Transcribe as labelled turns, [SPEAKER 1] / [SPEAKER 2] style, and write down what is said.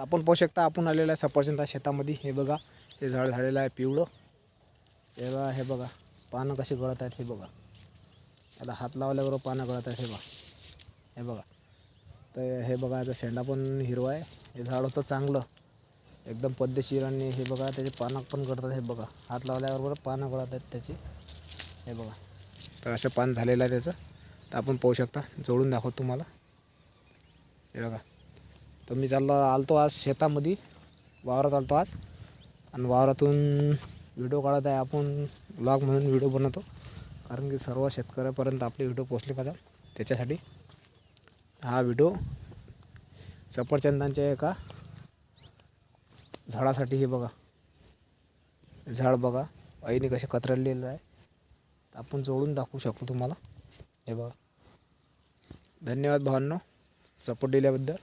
[SPEAKER 1] आपण पाहू शकता आपण आलेलं आहे सफरचंदा शेतामध्ये. हे बघा हे झाड झालेलं आहे पिवळं. हे बघा हे बघा पानं कशी गळत आहेत हे बघा. आता हात लावल्याबरोबर पानं गळत आहेत हे बघा. हे बघा. तर हे बघा याचा शेंडा पण हिरवा आहे. हे झाड होतं चांगलं. एकदम पद्धतशीर आणि हे बघा त्याचे पानं पण गळतात हे बघा. हात लावल्याबरोबर पानं गळत आहेत त्याची. हे बघा. तर असं पान झालेलं आहे त्याचं. तर आपण पाहू शकता जोडून दाखवतो तुम्हाला. हे बघा. तर मी चाललो आलतो आज शेतामध्ये वावरात आलतो आज. आणि वावरातून व्हिडिओ काढत आहे आपण ब्लॉग म्हणून व्हिडिओ बनवतो. कारण की सर्व शेतकऱ्यापर्यंत आपले व्हिडिओ पोचले पाहिजे. त्याच्यासाठी हा व्हिडिओ सफरचंदांच्या एका झाडासाठी हे बघा. झाड बघा. आईने कसे कतरलेलं आहे. आपण जोडून दाखवू शकतो तुम्हाला. हे बघा. धन्यवाद भावांनो. सपोर्ट दिल्याबद्दल.